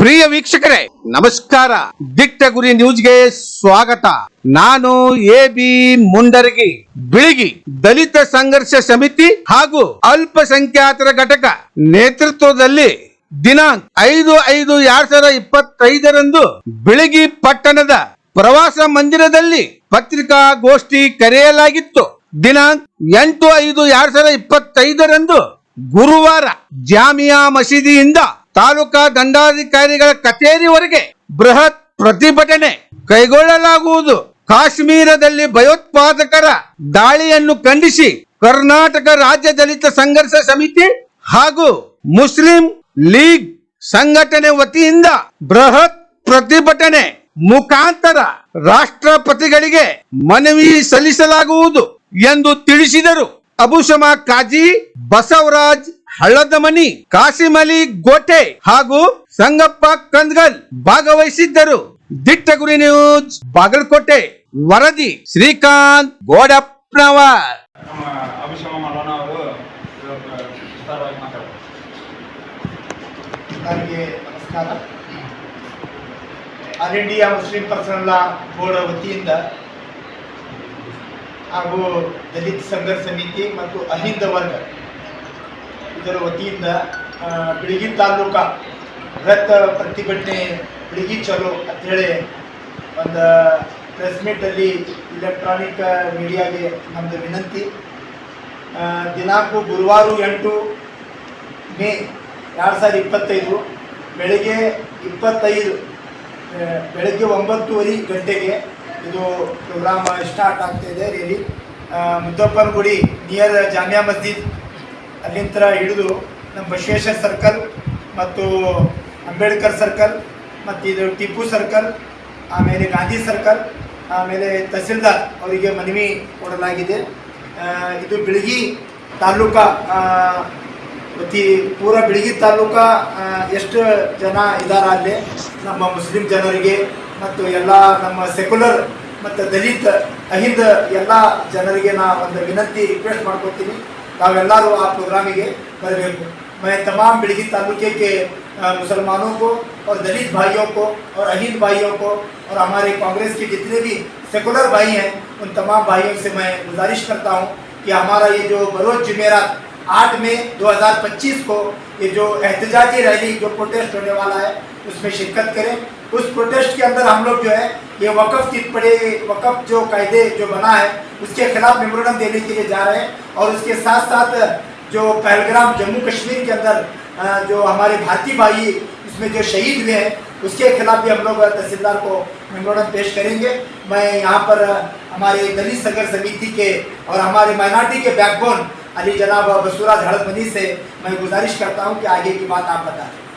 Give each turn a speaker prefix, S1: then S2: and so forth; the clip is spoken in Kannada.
S1: ಪ್ರಿಯ ವೀಕ್ಷಕರೇ, ನಮಸ್ಕಾರ. ದಿಟ್ಟ ಗುರಿ ನ್ಯೂಸ್ಗೆ ಸ್ವಾಗತ. ನಾನು ಎ ಬಿ ಮುಂಡರಗಿ, ಬಿಳಿಗಿ ದಲಿತ ಸಂಘರ್ಷ ಸಮಿತಿ ಹಾಗೂ ಅಲ್ಪಸಂಖ್ಯಾತರ ಘಟಕ ನೇತೃತ್ವದಲ್ಲಿ ದಿನಾಂಕ ಐದು ಐದು ಎರಡ್ ಸಾವಿರದ ಇಪ್ಪತ್ತೈದರಂದು ಬಿಳಿಗಿ ಪಟ್ಟಣದ ಪ್ರವಾಸ ಮಂದಿರದಲ್ಲಿ ಪತ್ರಿಕಾಗೋಷ್ಠಿ ಕರೆಯಲಾಗಿತ್ತು. ದಿನಾಂಕ ಎಂಟು ಐದು ಎರಡ್ ಸಾವಿರದ ಇಪ್ಪತ್ತೈದರಂದು ಗುರುವಾರ ಜಾಮಿಯಾ ಮಸೀದಿಯಿಂದ ತಾಲೂಕಾ ದಂಡಾಧಿಕಾರಿಗಳ ಕಚೇರಿವರೆಗೆ ಬೃಹತ್ ಪ್ರತಿಭಟನೆ ಕೈಗೊಳ್ಳಲಾಗುವುದು. ಕಾಶ್ಮೀರದಲ್ಲಿ ಭಯೋತ್ಪಾದಕರ ದಾಳಿಯನ್ನು ಖಂಡಿಸಿ ಕರ್ನಾಟಕ ರಾಜ್ಯ ದಲಿತ ಸಂಘರ್ಷ ಸಮಿತಿ ಹಾಗೂ ಮುಸ್ಲಿಂ ಲೀಗ್ ಸಂಘಟನೆ ವತಿಯಿಂದ ಬೃಹತ್ ಪ್ರತಿಭಟನೆ ಮುಖಾಂತರ ರಾಷ್ಟ್ರಪತಿಗಳಿಗೆ ಮನವಿ ಸಲ್ಲಿಸಲಾಗುವುದು ಎಂದು ತಿಳಿಸಿದರು. ಅಬುಶಮಾ ಕಾಜಿ ಬಸವರಾಜ್ ಹಳ್ಳದಮನಿ ಮನಿ ಕಾಸಿಮಲಿ ಗೋಟೆ ಹಾಗೂ ಸಂಗಪ್ಪ ಕಂದ್ಗಲ್ ಭಾಗವಹಿಸಿದ್ದರು. ದಿಟ್ಟಗುರಿ ನ್ಯೂಸ್ ಬಾಗಲಕೋಟೆ. ವರದಿ ಶ್ರೀಕಾಂತ್ ಗೋಡಪ್ಪನವರ್
S2: ನಮಸ್ಕಾರ. All India Muslim personal law board ವತಿಯಿಂದ ಹಾಗೂ ದಲಿತ ಸಂಘರ್ಷ ಸಮಿತಿ ಮತ್ತು ಅಹಿಂದ ವರ್ಗ ಇದರ ವತಿಯಿಂದ ಬಿಳಿಗಿ ತಾಲೂಕ ಬೃಹತ್ ಪ್ರತಿಭಟನೆ ಬಿಳಿಗಿ ಚಲೋ ಅಂಥೇಳಿ ಒಂದು ಪ್ರೆಸ್ ಮೀಟಲ್ಲಿ ಇಲೆಕ್ಟ್ರಾನಿಕ್ ಮೀಡಿಯಾಗೆ ನಮ್ಮದು ವಿನಂತಿ. ದಿನಾಂಕ ಗುರುವಾರ ಎಂಟು, ಮೇ ಎರಡು ಸಾವಿರದ ಇಪ್ಪತ್ತೈದು, ಬೆಳಗ್ಗೆ ಇಪ್ಪತ್ತೈದು ಬೆಳಗ್ಗೆ ಒಂಬತ್ತುವರೆ ಗಂಟೆಗೆ ಇದು ಪ್ರೋಗ್ರಾಮ್ ಸ್ಟಾರ್ಟ್ ಆಗ್ತಾ ಇದೆ. ಮುದ್ದಪ್ಪನಗುಡಿ ಮುದ್ದಪ್ಪನ ಗುಡಿ ನಿಯರ್ ಜಾಮಿಯಾ ಮಸ್ಜಿದ್ ಅಲ್ಲಿಂದ ಹಿಡಿದು ನಮ್ಮ ಬಸವೇಶ್ವರ ಸರ್ಕಲ್ ಮತ್ತು ಅಂಬೇಡ್ಕರ್ ಸರ್ಕಲ್ ಮತ್ತು ಇದು ಟಿಪ್ಪು ಸರ್ಕಲ್ ಆಮೇಲೆ ಗಾಂಧಿ ಸರ್ಕಲ್ ಆಮೇಲೆ ತಹಸೀಲ್ದಾರ್ ಅವರಿಗೆ ಮನವಿ ಕೊಡಲಾಗಿದೆ. ಇದು ಬೆಳಗಿ ತಾಲೂಕಾ ಪ್ರತಿ ಪೂರ ಬಿಳಿಗಿ ತಾಲೂಕಾ ಎಷ್ಟು ಜನ ಇದಾರ ಅಲ್ಲಿ? ನಮ್ಮ ಮುಸ್ಲಿಂ ಜನರಿಗೆ ಮತ್ತು ಎಲ್ಲ ನಮ್ಮ ಸೆಕ್ಯುಲರ್ ಮತ್ತು ದಲಿತ, ಅಹಿಂದ ಎಲ್ಲ ಜನರಿಗೆ ನಾ ಒಂದು ವಿನಂತಿ ರಿಕ್ವೆಸ್ಟ್ ಮಾಡ್ಕೊತೀನಿ. ನಾವೆಲ್ಲರೂ ಆ ಪ್ರೋಗ್ರಾಮಿಗೆ ಬರಬೇಕು मैं तमाम बिड़गी तालुके के मुसलमानों को और दलित भाइयों को और अहिंद भाइयों को और हमारे कांग्रेस के जितने भी सेकुलर भाई हैं, उन तमाम भाइयों से मैं गुजारिश करता हूँ कि हमारा ये जो बरोज जमेरा आठ में 2025 को, ये जो एहतजाजी रैली, जो प्रोटेस्ट होने वाला है, उसमें शिरकत करें। उस प्रोटेस्ट के अंदर हम लोग जो है, ये वक़फ़ चित पड़े, वक़फ़ जो कायदे जो बना है, उसके खिलाफ मेमोरेंडम देने के लिए जा रहे हैं। और उसके साथ साथ जो पहलग्राम जम्मू कश्मीर के अंदर जो हमारे भारतीय भाई इसमें जो शहीद हुए हैं, उसके खिलाफ भी हम लोग तहसीलदार को मेमोरेंडम पेश करेंगे। मैं यहाँ पर हमारे दलित संघर्ष समिति के और हमारे माइनॉरिटी के बैकबोन अली जनाब बसूराज हड़पनी से मैं गुजारिश करता हूँ कि आगे की बात आप बताएँ